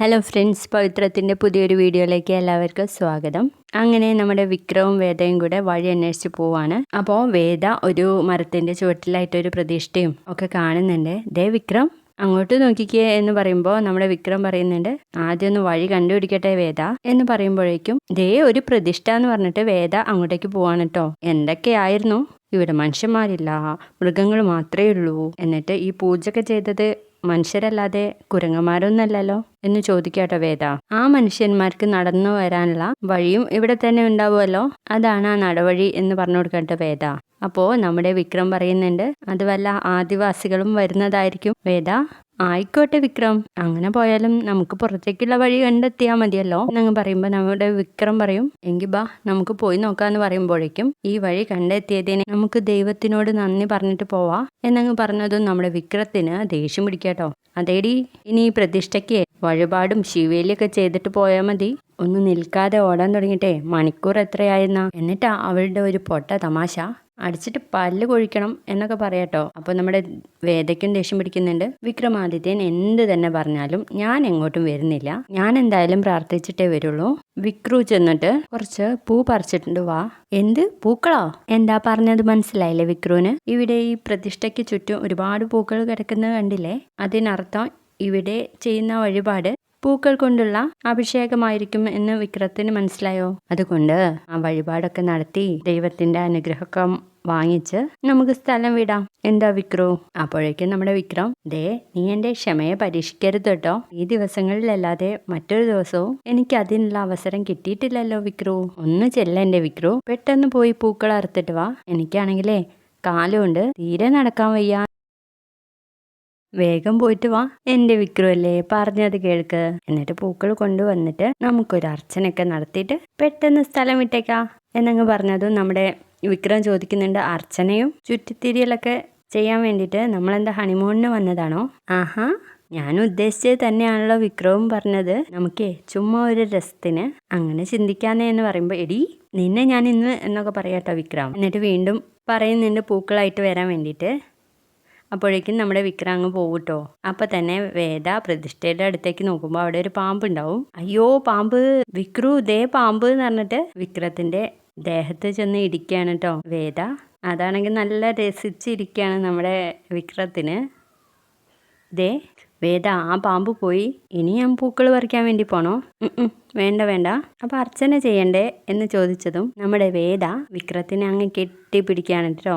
Hello friends പവിത്രത്തിന്റെ പുതിയൊരു വീഡിയോയിലേക്ക് എല്ലാവർക്കും സ്വാഗതം. അങ്ങനെ നമ്മുടെ വിക്രവും വേദയും കൂടെ വഴി അന്വേഷിച്ച് പോവാണ്. അപ്പോൾ വേദ ഒരു മരത്തിന്റെ ചുവട്ടിലായിട്ടൊരു പ്രതിഷ്ഠയും ഒക്കെ കാണുന്നുണ്ട്. ദേ വിക്രം അങ്ങോട്ട് നോക്കിക്കേ എന്ന് പറയുമ്പോൾ നമ്മുടെ വിക്രം പറയുന്നുണ്ട് ആദ്യം ഒന്ന് വഴി കണ്ടുപിടിക്കട്ടെ വേദ എന്ന് പറയുമ്പോഴേക്കും ദേ ഒരു പ്രതിഷ്ഠ എന്ന് പറഞ്ഞിട്ട് വേദ അങ്ങോട്ടേക്ക് പോവാണ് കേട്ടോ എന്തൊക്കെയായിരുന്നു ഇവിടെ മനുഷ്യന്മാരില്ല മൃഗങ്ങൾ മാത്രമേ ഉള്ളൂ എന്നിട്ട് ഈ പൂജയൊക്കെ ചെയ്തത് മനുഷ്യരല്ലാതെ കുരങ്ങന്മാരൊന്നല്ലല്ലോ എന്ന് ചോദിക്കാട്ടോ വേദ. ആ മനുഷ്യന്മാർക്ക് നടന്നു വരാനുള്ള വഴിയും ഇവിടെ തന്നെ ഉണ്ടാവുമല്ലോ. അതാണ് ആ നടവഴി എന്ന് പറഞ്ഞു കൊടുക്കട്ടെ വേദ. അപ്പോ നമ്മുടെ വിക്രം പറയുന്നുണ്ട് അതുവല്ല ആദിവാസികളും വരുന്നതായിരിക്കും വേദ. ആയിക്കോട്ടെ വിക്രം. അങ്ങനെ പോയാലും നമുക്ക് പുറത്തേക്കുള്ള വഴി കണ്ടെത്തിയാൽ മതിയല്ലോ. എന്നങ്ങ് പറയുമ്പോൾ നമ്മുടെ വിക്രം പറയും എങ്കിൽ ബാ നമുക്ക് പോയി നോക്കാന്ന് പറയുമ്പോഴേക്കും ഈ വഴി കണ്ടെത്തിയതിനെ നമുക്ക് ദൈവത്തിനോട് നന്ദി പറഞ്ഞിട്ട് പോവാ. എന്നങ്ങ് പറഞ്ഞതും നമ്മുടെ വിക്രത്തിന് ദേഷ്യം പിടിക്കാട്ടോ. അതേടി ഇനി പ്രതിഷ്ഠയ്ക്ക് വഴിപാടും ശിവേലിയൊക്കെ ചെയ്തിട്ട് പോയാൽ മതി. ഒന്ന് നിൽക്കാതെ ഓടാൻ തുടങ്ങിയിട്ടേ മണിക്കൂർ എത്രയായിരുന്ന എന്നിട്ടാ അവളുടെ ഒരു പൊട്ട തമാശ. അടിച്ചിട്ട് പല്ല് കൊഴിക്കണം എന്നൊക്കെ പറയാട്ടോ. അപ്പോൾ നമ്മുടെ വേദയ്ക്കും ദേഷ്യം പിടിക്കുന്നുണ്ട്. വിക്രമാദിത്യൻ എന്ത് തന്നെ പറഞ്ഞാലും ഞാൻ എങ്ങോട്ടും വരുന്നില്ല. ഞാൻ എന്തായാലും പ്രാർത്ഥിച്ചിട്ടേ വരുള്ളൂ. വിക്രു ചെന്നിട്ട് കുറച്ച് പൂ പറിച്ചിട്ടുണ്ട് വാ. എന്ത്? പൂക്കളോ? എന്താ പറഞ്ഞത് മനസ്സിലായില്ലേ വിക്രുവിന്? ഇവിടെ ഈ പ്രതിഷ്ഠയ്ക്ക് ചുറ്റും ഒരുപാട് പൂക്കൾ കിടക്കുന്നത് കണ്ടില്ലേ? അതിനർത്ഥം ഇവിടെ ചെയ്യുന്ന വഴിപാട് പൂക്കൾ കൊണ്ടുള്ള അഭിഷേകമായിരിക്കും എന്ന് വിക്രത്തിന് മനസ്സിലായോ? അതുകൊണ്ട് ആ വഴിപാടൊക്കെ നടത്തി ദൈവത്തിന്റെ അനുഗ്രഹമൊക്കെ വാങ്ങിച്ച് നമുക്ക് സ്ഥലം വിടാം. എന്താ വിക്രു? അപ്പോഴേക്കും നമ്മുടെ വിക്രം ദേ നീ എന്റെ ക്ഷമയെ പരീക്ഷിക്കരുത് കേട്ടോ. ഈ ദിവസങ്ങളിലല്ലാതെ മറ്റൊരു ദിവസവും എനിക്ക് അതിനുള്ള അവസരം കിട്ടിയിട്ടില്ലല്ലോ വിക്രു. ഒന്ന് ചെല്ല എന്റെ വിക്രു. പെട്ടെന്ന് പോയി പൂക്കൾ അറുത്തിട്ട് വാ. എനിക്കാണെങ്കിലേ കാലുകൊണ്ട് തീരെ നടക്കാൻ വയ്യ. വേഗം പോയിട്ട് വാ. എന്റെ വിക്രുവല്ലേ പറഞ്ഞത് കേൾക്ക്. എന്നിട്ട് പൂക്കൾ കൊണ്ടുവന്നിട്ട് നമുക്കൊരു അർച്ചനയൊക്കെ നടത്തിയിട്ട് പെട്ടെന്ന് സ്ഥലം വിട്ടേക്കാ. എന്നങ്ങ് പറഞ്ഞതും നമ്മുടെ വിക്രം ചോദിക്കുന്നുണ്ട് അർച്ചനയും ചുറ്റിത്തിരിയലൊക്കെ ചെയ്യാൻ വേണ്ടിയിട്ട് നമ്മളെന്താ ഹണിമൂണിന് വന്നതാണോ? ആഹാ ഞാൻ ഉദ്ദേശിച്ചത് തന്നെയാണല്ലോ വിക്രവും പറഞ്ഞത്. നമുക്കേ ചുമ്മാ ഒരു രസത്തിന് അങ്ങനെ ചിന്തിക്കാന്നേ എന്ന് പറയുമ്പോൾ എടി നിന്നെ ഞാൻ ഇന്ന് എന്നൊക്കെ പറയാട്ടോ വിക്രം എന്നിട്ട് വീണ്ടും പറയുന്നുണ്ട് പൂക്കളായിട്ട് വരാൻ വേണ്ടിയിട്ട്. അപ്പോഴേക്കും നമ്മുടെ വിക്രം അങ്ങ് പോകൂട്ടോ അപ്പൊ തന്നെ വേദ പ്രതിഷ്ഠയുടെ അടുത്തേക്ക് നോക്കുമ്പോൾ അവിടെ ഒരു പാമ്പ് ഉണ്ടാവും അയ്യോ പാമ്പ്. വിക്രു ഇതേ പാമ്പ് എന്ന് പറഞ്ഞിട്ട് വിക്രത്തിന്റെ ദേഹത്ത് ചെന്ന് ഇടിക്കുകയാണ് കേട്ടോ വേദ. അതാണെങ്കിൽ നല്ല രസിച്ചിരിക്കുകയാണ് നമ്മുടെ വിക്രത്തിന്. ദേ വേദ ആ പാമ്പ് പോയി. ഇനി ഞാൻ പൂക്കൾ പറിക്കാൻ വേണ്ടി പോണോ? വേണ്ട വേണ്ട. അപ്പൊ അർച്ചന ചെയ്യണ്ടേ എന്ന് ചോദിച്ചതും നമ്മുടെ വേദ വിക്രത്തിനെ അങ്ങ് കെട്ടിപ്പിടിക്കുകയാണ് കേട്ടോ